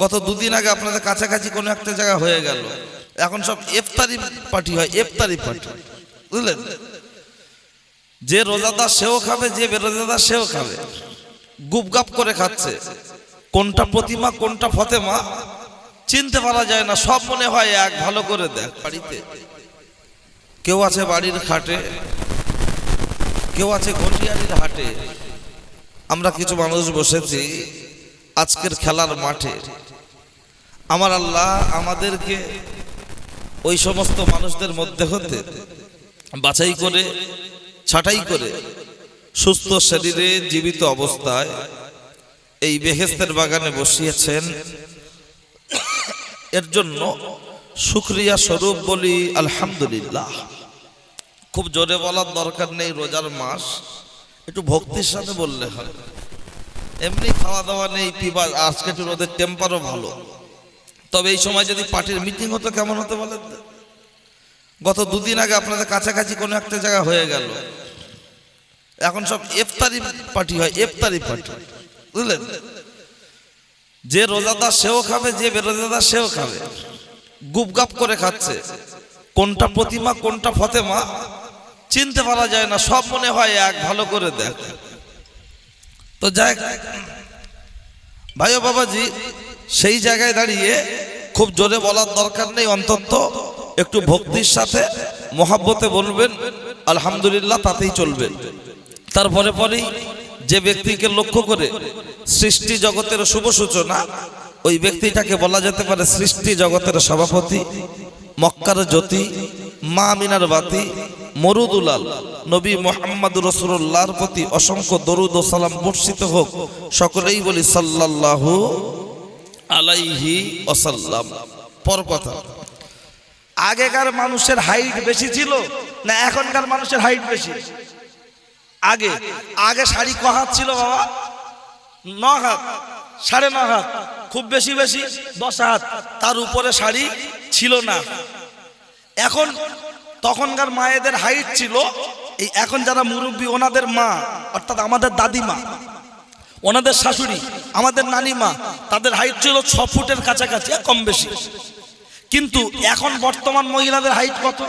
গত দুদিন আগে আপনাদের কাছাকাছি কোনো একটা জায়গা হয়ে গেল। এখন সব ইফতারি পার্টি হয় এফতারি পার্টি। বুঝলেন? যে রোজাদার সেও খাবে, যে বেরোজাদার সেও খাবে। গুপগাপ করে খাচ্ছে। কোনটা প্রতিমা, কোনটা ফতেমা, চিনতে পারা যায় না। সব মনে হয় এক, ভালো করে দেখ বাড়িতে। কেউ আছে বাড়ির খাটে, কেউ আছে ঘটিয়ারির হাটে। আমরা কিছু মানুষ বসেছি। আজকের খেলার মাঠে। আমার আল্লাহ আমাদেরকে ওই সমস্ত মানুষদের মধ্যে হতে বাছাই করে, ছাঁটাই করে সুস্থ শরীরে জীবিত অবস্থায় এই বেহেস্তের বাগানে বসিয়েছেন। এর জন্য শুক্রিয়া স্বরূপ বলি আলহামদুলিল্লাহ। খুব জোরে বলার দরকার নেই, রোজার মাস একটু ভক্তির সাথে বললে হয়। এমনি খাওয়া দাওয়া নেই পিবা আজকে একটু রোদের টেম্পারও ভালো। তবে এই সময় যদি পার্টির মিটিং হতো, কেমন হতো বলেন গত দুদিন আগে আপনাদের কাছাকাছি কোনো একটা জায়গা হয়ে গেল। এখন সব ইফতারি পার্টি হয়, ইফতারি পার্টি। বুঝলেন? যে রোজাদার সেও খাবে, যে বেরোজাদার সেও খাবে। গুপগাপ করে খাচ্ছে। কোনটা প্রতিমা, কোনটা ফতেমা, চিনতে পারা যায় না। সব মনে হয় এক, ভালো করে দেখ। তো যাই ভাই বাবাজি, সেই জায়গায় দাঁড়িয়ে খুব জোরে বলার দরকার নেই অন্তত। একটু ভক্তির সাথে, মহাব্বতে বলবেন, আলহামদুলিল্লাহ তাতেই চলবেন তারপরে পরেই যে ব্যক্তিকে লক্ষ্য করে সৃষ্টি জগতের শুভ সূচনা, ওই ব্যক্তিটাকে বলা যেতে পারে সৃষ্টি জগতের সভাপতি, মক্কার জ্যোতি, মা মিনার বাতি মরুদুলাল, নবী মোহাম্মদ রসুল্লাহর প্রতি অসংখ্য দরুদ ও সালাম বর্ষিত হোক, সকলেই বলি সাল্লাল্লাহু আলাইহি ওসাল্লাম পর কথা আগেকার মানুষের হাইট বেশি ছিল না এখনকার মানুষের হাইট বেশি? আগে। আগে শাড়ি ক হাত ছিল বাবা? ন হাত, সাড়ে ন হাত, খুব বেশি বেশি দশ হাত। তার উপরে শাড়ি ছিল না। এখন তখনকার মায়েদের হাইট ছিল, এই এখন যারা মুরব্বী, ওনাদের মা, অর্থাৎ আমাদের দাদিমা, ওনাদের শাশুড়ি, আমাদের নানিমা, তাদের হাইট ছিল ছ ফুটের কাছাকাছি কম বেশি। কিন্তু এখন বর্তমান মহিলাদের হাইট কত?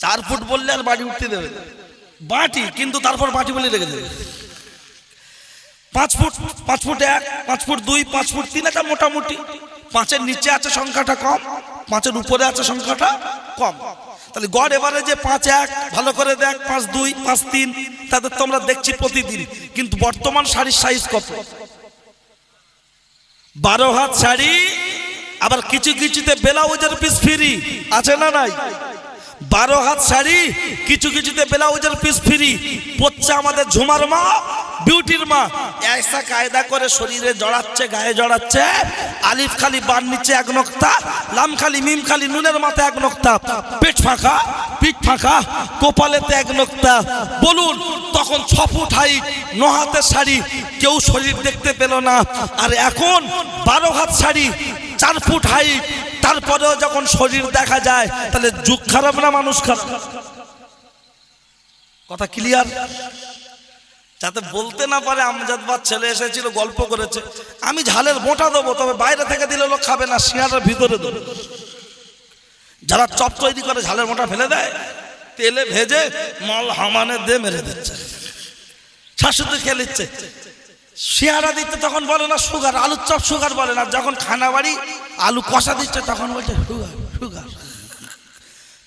চার ফুট বললে আর বাড়ি উঠতে দেবে বাটি, কিন্তু তারপর বাটি বলে রেখে দেবে। পাঁচ ফুট পাঁচ ফুট এক, পাঁচ ফুট দুই, পাঁচ ফুট তিন, এটা মোটামুটি। পাঁচের নিচে আছে সংখ্যাটা কম। পাঁচের উপরে আছে সংখ্যাটা কম। তাহলে গড় এবারে যে পাঁচ এক, ভালো করে দেখ, পাঁচ দুই, পাঁচ তিন তাদের তো আমরা দেখছি প্রতিদিন। কিন্তু বর্তমান শাড়ির সাইজ কত? বারো হাত শাড়ি, আবার কিছু কিছুতে ব্লাউজের পিস ফিরি আছে না নাই? বারো হাত শাড়ি, কিছু কিছুতে ব্লাউজের পিস ফ্রি পড়ছে আমাদের ঝুমার মা বিউটির মা। এসা কায়দা করে শরীরে জড়াচ্ছে, গায়ে জড়াচ্ছে। আলিফ খালি বান নিচে এক নক্তা, লাম খালি মিম খালি নুনের মাথায় এক নক্তা। পেট ফাঁকা, পিঠ ফাঁকা, কোপালেতে এক নক্তা। বলুন, তখন ছ ফুট হাইট ন হাতের শাড়ি, কেউ শরীর দেখতে পেল না। আর এখন বারো হাত শাড়ি, চার ফুট হাইট তারপরেও যখন শরীর দেখা যায়, তাহলে যুগ খারাপ না মানুষ খারাপ? কথা ক্লিয়ার যাতে বলতে না পারে আমজাদ বাদ ছেলে এসেছিল, গল্প করেছে। আমি ঝালের মোটা দেবো, তবে বাইরে থেকে দিলে লোক খাবে না শিয়ারের ভিতরে দেবো। যারা চপ তৈরি করে, ঝালের মোটা ফেলে দেয়, তেলে ভেজে মল হামানে দিয়ে মেরে দিচ্ছে। শাশুড়ি খেয়ে নিচ্ছে। শিয়ারা দিতে তখন বলে না সুগার, আলুর চপ সুগার বলে না। যখন খানা বাড়ি আলু কষা দিচ্ছে, তখন বলছে, সুগার সুগার।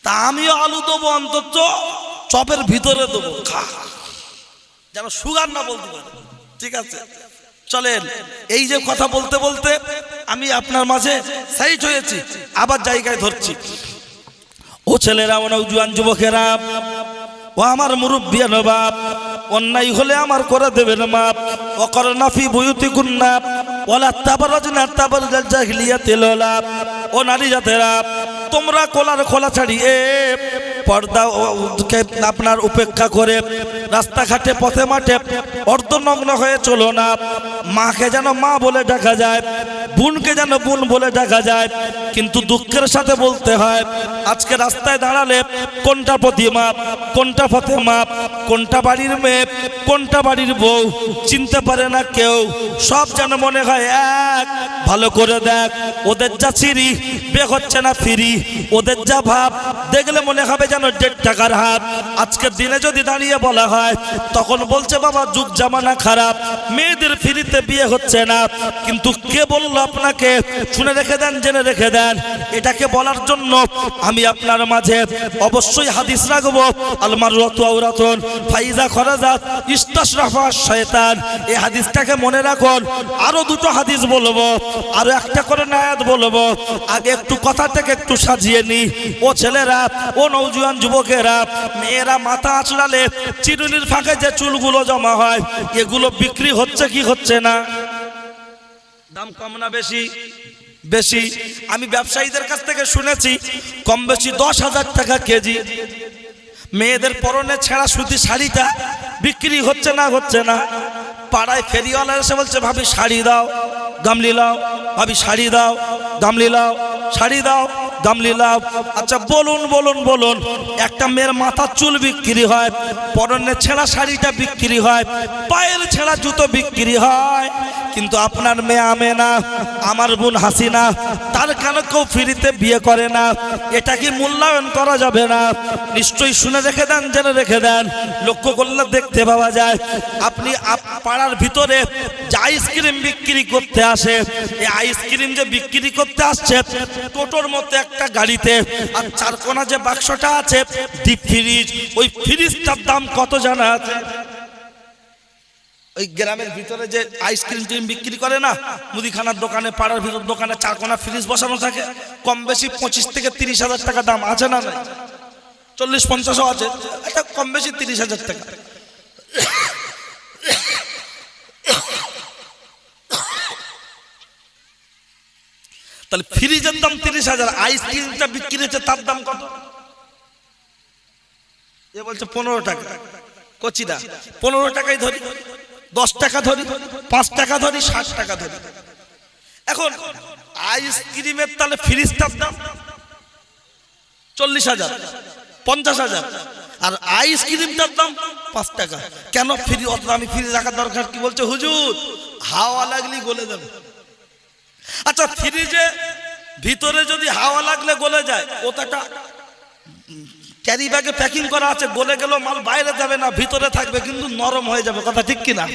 তা আমিও আলু দেবো অন্তত, চপের ভিতরে দেবো, খা। যেন সুগার না বলতে পারে। ঠিক আছে? চলেন, এই যে কথা বলতে বলতে আমি আপনার মাঝে সাইজ হয়েছি, আবার জায়গায় ধরছি। ও ছেলেরা ও জুয়ান যুবকেরা, ও আমার মুরব্বিয়া নবাব। অন্যায় হলে আমার করে দেবেন মাপ। অকর নাফি বুয়ুতি গুন্নাপ ওলা তাবরাজ না তাবরাজ জাহিলিয়াতে লোলাপ ও নারী জাতেরা, তোমরা কোলার খোলা ছাড়িয়ে পর্দা আপনার উপেক্ষা করে, রাস্তাঘাটে, পথে মাঠে অর্ধনগ্ন হয়ে চলো না। মাকে যেন মা বলে ডাকা যায়। বোনকে যেন বোন বলে দেখা যায়, কিন্তু দুঃখের সাথে বলতে হয়, আজকে রাস্তায় দাঁড়ালে কোনটা প্রতিমা, কোনটা ফতেমা, কোনটা বাড়ির মেয়ে, কোনটা বাড়ির বউ, চিনতে পারে না কেউ। সব যেন মনে হয় এক, ভালো করে দেখ, ওদের যা ছিরি বে হচ্ছে না ফিরি, ওদের যা ভাব, দেখলে মনে হবে যেন দেড় টাকার হাত। আজকের দিনে যদি দাঁড়িয়ে বলা হয়, তখন বলছে, বাবা, যুগ জামানা খারাপ, মেয়েদের ফিরিতে বিয়ে হচ্ছে না। কিন্তু কে বলল আপনাকে শুনে রেখে দেন, জেনে রেখে দেন। এটাকে বলার জন্য আমি আপনার মাঝে অবশ্যই হাদিস রাখব। আলমার রতু আউরাতন ফাইজা খরাজাত ইস্তাশরাফা শয়তান। এই হাদিসটাকে মনে রাখুন, আরও দুটো হাদিস বলব, আরও একটা করে নায়াত বলব। আগে একটু কথা থেকে একটু সাজিয়ে নি। ও ছেলেরা, ও নৌজুয়ান যুবকেরা, মেয়েরা মাথা আঁচড়ালে চিরুনির ফাঁকে যে চুলগুলো জমা হয়, এগুলো বিক্রি হচ্ছে কি হচ্ছে না? দাম কম না বেশি? বেশি। আমি ব্যবসায়ীদের কাছ থেকে শুনেছি, কম বেশি দশ হাজার টাকা কেজি। মেয়েদের পরনে ছেঁড়া সুতি শাড়িটা বিক্রি হচ্ছে না হচ্ছে না। পাড়ায় ফেরিওয়ালা এসে বলছে, ভাবি, শাড়ি দাও গামলি লাও ভাবি, শাড়ি দাও গামলি লাও শাড়ি দাও গামলি লাও আচ্ছা বলুন বলুন বলুন, একটা মেয়ের মাথার চুল বিক্রি হয় পরনে ছেঁড়া শাড়িটা বিক্রি হয়, পায়ের ছেঁড়া জুতো বিক্রি হয়, কিন্তু আপনার মেয়ে আমে না, আমার বোন হাসিনা তার কেন কেউ ফ্রিতে বিয়ে করে না? এটা কি মূল্যায়ন করা যাবে না? নিশ্চয়ই শুনে রেখে দেন, জেনে রেখে দেন। লক্ষ্য করলে দেখতে পাওয়া যায়। আপনি আপ- পাড়ার ভিতরে যে আইসক্রিম বিক্রি করতে আসে, এই আইসক্রিম যে বিক্রি করতে আসছে, টোটোর মতো একটা গাড়িতে, আর চারকোনা যে বাক্সটা আছে ডিপ ফ্রিজ ওই ফ্রিজটার দাম কত জানা আছে? ওই গ্রামের ভিতরে যে আইসক্রিম টিম বিক্রি করে না, মুদিখানার দোকানে, পাড়ার ভিতর দোকানে চারকোনা ফ্রিজ বসানো থাকে, কম বেশি পঁচিশ থেকে তিরিশ হাজার টাকা দাম আছে না চল্লিশ পঞ্চাশও আছে এটা কম বেশি তিরিশ হাজার টাকা। তাহলে ফ্রিজের দাম তিরিশ হাজার, আইসক্রিমটা বিক্রি হচ্ছে তার দাম কত? এ বলছে পনেরো টাকা। কচিদা, পনেরো টাকাই ধরি, দশ টাকা ধরি, পাঁচ টাকা ধরি, ষাট টাকা ধরি। এখন আইসক্রিমের তাহলে ফ্রিজটার দাম চল্লিশ হাজার, পঞ্চাশ হাজার আর আইসক্রিমটার দাম পাঁচ টাকা। কেন ফ্রি? অত আমি ফ্রি রাখার দরকার কি বলছে হুজুর? হাওয়া লাগলি গলে যাবে। আচ্ছা ফ্রিজে ভিতরে যদি হাওয়া লাগলে গলে যায়, ওটাটা ক্যারি ব্যাগে প্যাকিং করা আছে, গলে গেল মাল বাইরে যাবে না, ভিতরে থাকবে, কিন্তু নরম হয়ে যাবে। কথা ঠিক কিনা?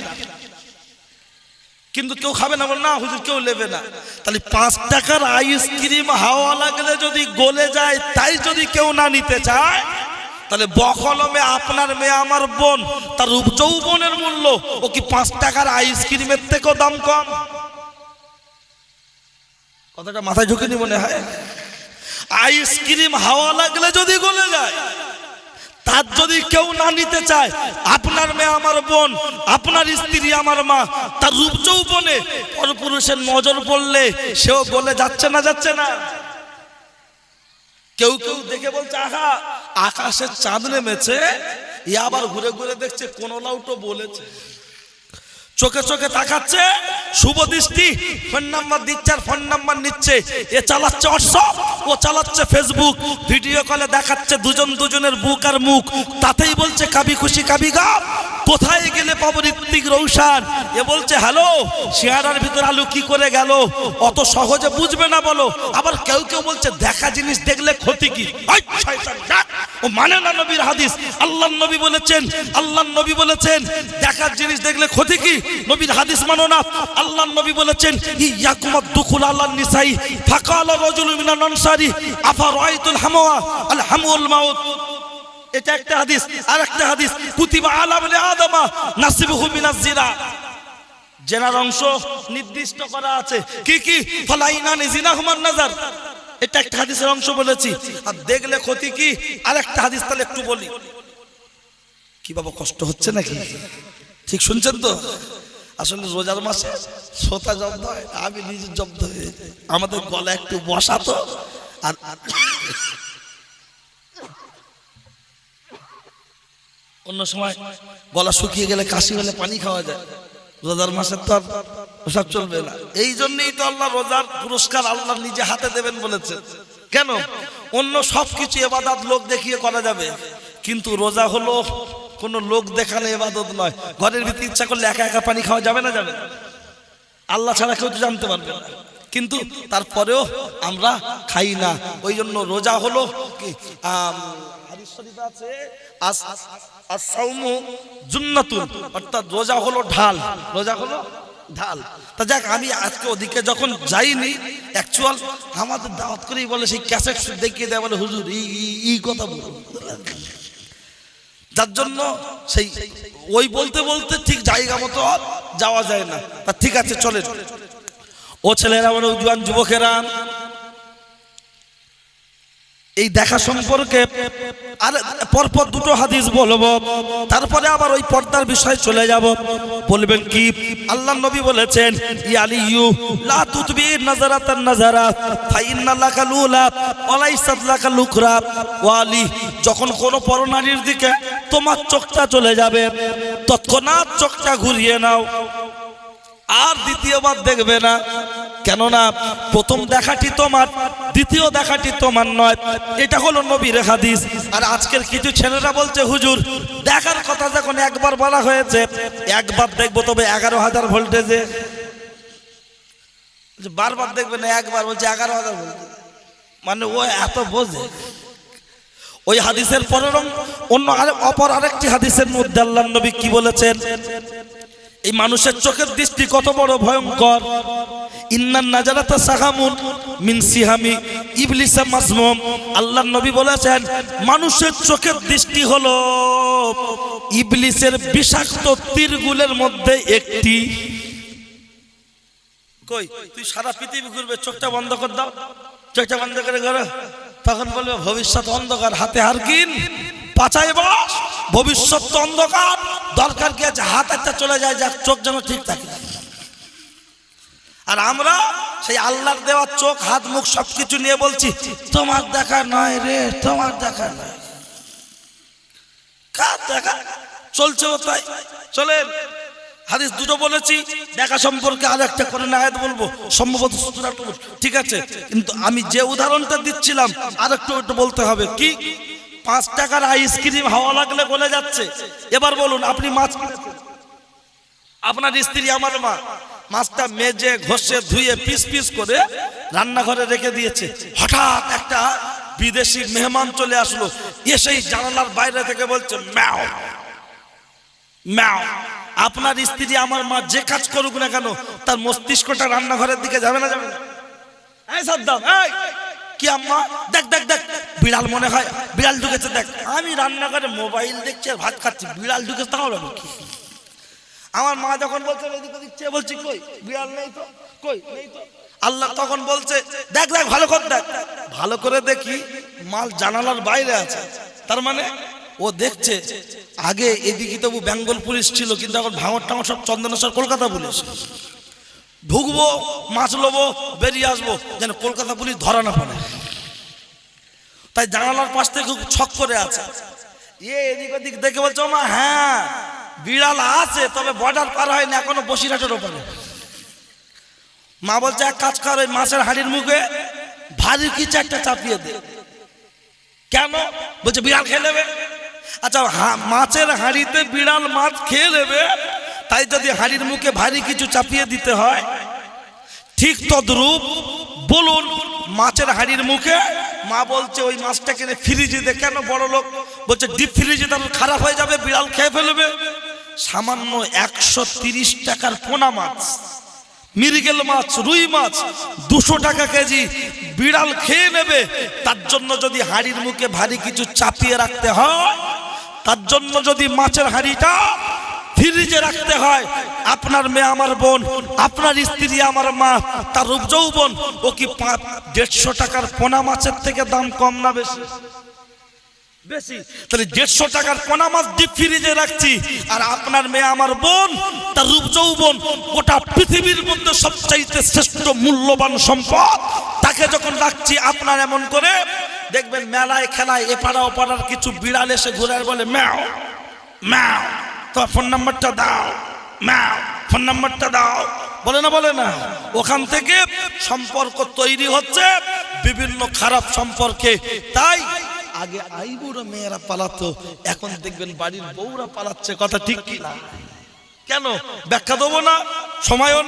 কিন্তু কেউ খাবে না, বলে, না হুজুর, কেউ নেবে না। তাহলে পাঁচ টাকার আইসক্রিম হাওয়া লাগলে যদি গলে যায়, তাই যদি কেউ না নিতে চায় তাহলে বকলমে আপনার মেয়ে আমার বোন, তার যৌবনের মূল্য, ও কি পাঁচ টাকার আইসক্রিমের থেকেও দাম কম? কথাটা মাথায় ঢুকে নি মনে হয়? আইসক্রিম হাওয়া লাগলে যদি গলে যায়, তার যদি কেউ না নিতে চায়, আপনার মেয়ে আমার বোন, আপনার স্ত্রী আমার মা, তার রূপ যৌবনে পরপুরুষের নজর পড়লে সেও বলে যাচ্ছে না যাচ্ছে না। কেউ কেউ দেখে বলছে, আহা, আকাশে চাঁদ নেমেছে। ই আবার ঘুরে ঘুরে দেখছে, কোন লাউটো বলেছে। চোখে চোখে তাকাচ্ছে, শুভ দৃষ্টি, ফোন নাম্বার দিচ্ছে আর ফোন নাম্বার নিচ্ছে। এ চালাচ্ছে হোয়াটসঅ্যাপ ও চালাচ্ছে ফেসবুক ভিডিও কলে দেখাচ্ছে দুজন দুজনের বুক আর মুখ। তাতেই বলছে, কাবি খুশি, কাবি গা কোথায় গেলে পাবো ঋত্বিক রৌশান? এ বলছে, হ্যালো, শিয়ারার ভিতর আলু কি করে গেল? অত সহজে বুঝবে না বলো। আবার কেউ কেউ বলছে, দেখা জিনিস দেখলে ক্ষতি কি? ও মানে না নবীর হাদিস। আল্লাহ নবী বলেছেন আল্লাহ নবী বলেছেন দেখার জিনিস দেখলে ক্ষতি কি? নবীর হাদিস মানো না। আল্লাহ নবী বলেছেন ইয়াকুমাদ দুখুল আল্লাহ নিসাই, ফাকাল রাজুল মিনান আনসারি, আফা রাআইতুল হামওয়া, আল হামুল মাউত। এটা একটা হাদিস আর একটা হাদিস। কুতিবা আলা বলে আদমা নাসিবুহু মিনাজ জিনা। জেনার অংশ নির্দিষ্ট করা আছে। কি কি? ফলাইনা নিজিনা হুমান নাজার। এটা একটা হাদিসের অংশ বলেছি। আর দেখলে ক্ষতি কি? আর একটা হাদিস তাহলে একটু বলি। কি বাবা, কষ্ট হচ্ছে নাকি? ঠিক শুনছেন তো? আসলে রোজার মাসে শ্রোতা জব্দ হয় আমি নিজে জব্দ হয়ে আমাদের গলা একটু বসাতো আর অন্য সময় গলা শুকিয়ে গেলে, কাশি হলে পানি খাওয়া যায়। রোজার মাসে তো আর ওসব চলবে না। এই জন্যই তো আল্লাহ রোজার পুরস্কার আল্লাহ নিজে হাতে দেবেন বলেছে। কেন? অন্য সব কিছু এবাদাত লোক দেখিয়ে করা যাবে। কিন্তু রোজা হলো কোনো লোক দেখানো এবাদত নয়। ঘরের ভিতরে ইচ্ছা করলে একা একা পানি খাওয়া যাবে না যাবে? আল্লাহ ছাড়া কেউ তো জানতে পারবে না। কিন্তু তারপরেও আমরা খাই না। ওই জন্য রোজা হলো কি রোজা হলো ঢাল। রোজা হলো ঢাল। তা যাক, আমি আজকে ওদিকে যখন যাইনি অ্যাকচুয়াল আমাদের দাওয়াত করেই বলে সেই ক্যাসেট দেখিয়ে দেয়, বলে, হুজুর, এই কথা বলুন যার জন্য সেই ওই বলতে বলতে ঠিক জায়গা মতো যাওয়া যায় না। তা ঠিক আছে চলে ও ছেলেরা আমার উজ্জ্বল যুবকেরা এই দেখা সম্পর্কে আর পরপর দুটো হাদিস বলব। তারপরে আবার ওই পর্দার বিষয়ে চলে যাব। বলবেন কি? আল্লাহ নবী বলেছেন, ই আলিয়ু লা তুতবি নাজারাতান নাজারা ফাইন্না লাকা লুলা ওয়ালাইসাত লাকা লুকরা। ওয়ালি যখন কোন পরনারীর দিকে তোমার চোখটা চলে যাবে, তৎক্ষণাৎ চোখটা ঘুরিয়ে নাও। আর দ্বিতীয়বার দেখবে না। কেননা প্রথম দেখাটি তোমার, দ্বিতীয় দেখাটি তোমার নয়। এটা হলো নবীর হাদিস। আর আজকের কিছু ছেলেরা বলছে, হুজুর, দেখার কথা যখন একবার বলা হয়েছে, একবার দেখব তবে এগারো হাজার ভোল্টেজে। বারবার দেখবে না, একবার। বলছে, এগারো হাজার ভোল্টেজ। মানে ও এত বোঝে। ওই হাদিসের পরের অন্য অপর আরেকটি হাদিসের মধ্যে আল্লাহ নবী কি বলেছেন? এই মানুষের চোখের দৃষ্টি কত বড় ভয়ঙ্কর। আল্লাহর নবী বলেছেন, মানুষের চোখের দৃষ্টি হলো ইবলিসের বিষাক্ত মধ্যে একটি। কই, তুই সারা পৃথিবী ঘুরবে, চোখটা বন্ধ কর দাও। চোখটা বন্ধ করে করো তখন বলবে, ভবিষ্যৎ অন্ধকার, হাতে হারকিন। পাচাই বাস, ভবিষ্যৎ অন্ধকার। দরকার কি আছে? হাত একটা চলে যায়, যার চোখ যেন ঠিক থাকে। আর আমরা সেই আল্লাহর দেওয়া চোখ, হাত, মুখ সবকিছু নিয়ে বলছি, তোমার দেখা নয় রে, তোমার দেখা নয়। কার দেখা? চলছে তাই। চলেন, হাদিস দুটো বলেছি, দেখা সম্পর্কে আর একটা করে আয়াত বলব, সম্ভবত ঠিক আছে? কিন্তু আমি যে উদাহরণটা দিচ্ছিলাম আর একটু বলতে হবে, কি? পাঁচ টাকার আইসক্রিম হাওয়া লাগলে গলে যাচ্ছে। এবার বলুন, আপনি মাছ আপনার স্ত্রী, আমার মা, মাছটা মেজে, ঘষে, ধুয়ে, পিস পিস করে রান্নাঘরে রেখে দিয়েছে। হঠাৎ একটা বিদেশি মেহমান চলে আসলো। এসেই জানালার বাইরে থেকে বলছে, ম্যাও ম্যাও, আপনার স্ত্রী, আমার মা যে কাজ করুক না কেন, তার মস্তিষ্কটা রান্নাঘরের দিকে যাবে না যাবে না? এই সাদ্দাম, এই! কি আম্মা? দেখ দেখ দেখ। বিড়াল মনে হয়, বিড়াল ঢুকেছে, দেখ। আমি রান্নাঘরে মোবাইল দেখছি, ভাত খাচ্ছি, বিড়াল ঢুকেছে, তাহলে আমি কি? আমার মা যখন বলছে, এদিক চেয়ে বলছি, কই, বিড়াল নেই তো? কই, নেই তো? আল্লাহ তখন বলছে, দেখ দেখ, ভালো করে দেখ। ভালো করে দেখি, মাল জানালার বাইরে আছে। তার মানে ও দেখছে। আগে এদিকে তবু বেঙ্গল পুলিশ ছিল, কিন্তু এখন ভাঙর টাঙর সব চন্দনেশ্বর, কলকাতা পুলিশ। ঢুকবো, মাছ লোবো, বেরিয়ে আসব, যেন কলকাতা পুলিশ ধরা না পড়ে। তাই জানালার পাশ থেকে খুব ছক করে আছে। এ এদিক ওদিক দেখে বলছো মা হ্যাঁ বিড়াল আছে, তবে বর্ডার পার হয়নি, এখনও বসিরহাটের ওপরে। মা বলছে, এক কাজ কর, ওই মাছের হাড়ির মুখে ভারী কিছু একটা চাপিয়ে দে। কেন? বলছে, বিড়াল খেয়ে নেবে। আচ্ছা মাছের হাঁড়িতে বিড়াল মাছ খেয়ে নেবে তাই যদি হাঁড়ির মুখে ভারী কিছু চাপিয়ে দিতে হয়, ঠিক তদ্রূপ বলুন, মাছের হাঁড়ির মুখে মা বলছে, ওই মাছটা কিনে ফ্রিজে দে। কেন বড় লোক? বলছে ডিপ ফ্রিজে তাহলে খারাপ হয়ে যাবে, বিড়াল খেয়ে ফেলবে। সামান্য একশো টাকার পোনা মাছ, মিরিগেল মাছ, রুই মাছ, দুশো টাকা কেজি বিড়াল খেয়ে নেবে। তার জন্য যদি হাঁড়ির মুখে ভারী কিছু চাপিয়ে রাখতে হয়, তার জন্য যদি মাছের হাঁড়িটা ফ্রিজে রাখতে হয়। আপনার মেয়ে আমার বোন, আপনার স্ত্রী আমার মা, তার রূপ যৌবন, ও কি দেড়শো টাকার পোনা মাছের থেকে দাম কম না বেশি? বেশি। তাহলে দেড়শো টাকার পোনা মাছ ফ্রিজে রাখছি, আর আপনার মেয়ে আমার বোন রূপ যৌবন পৃথিবীর মধ্যে শ্রেষ্ঠ মূল্যবান সম্পদ, তাকে যখন রাখছি আপনার এমন করে, দেখবেন মেলায়, খেলায় এপাড়া ওপাড়ার কিছু বিড়াল এসে ঘুরে বলে, ম্যাও ম্যাও। তোমার ফোন নাম্বারটা দাও মা ফোন নাম্বারটা দাও। বলে না বলে না। ওখান থেকে সম্পর্ক তৈরি হচ্ছে, বিভিন্ন খারাপ সম্পর্কে। তাই আগে আইবুড়ো মেয়েরা পালাতো, এখন দেখবেন বাড়ির বউরা পালাচ্ছে, কথা ঠিক কি না? কেন? ব্যাখ্যা দেবো না, সময়ও।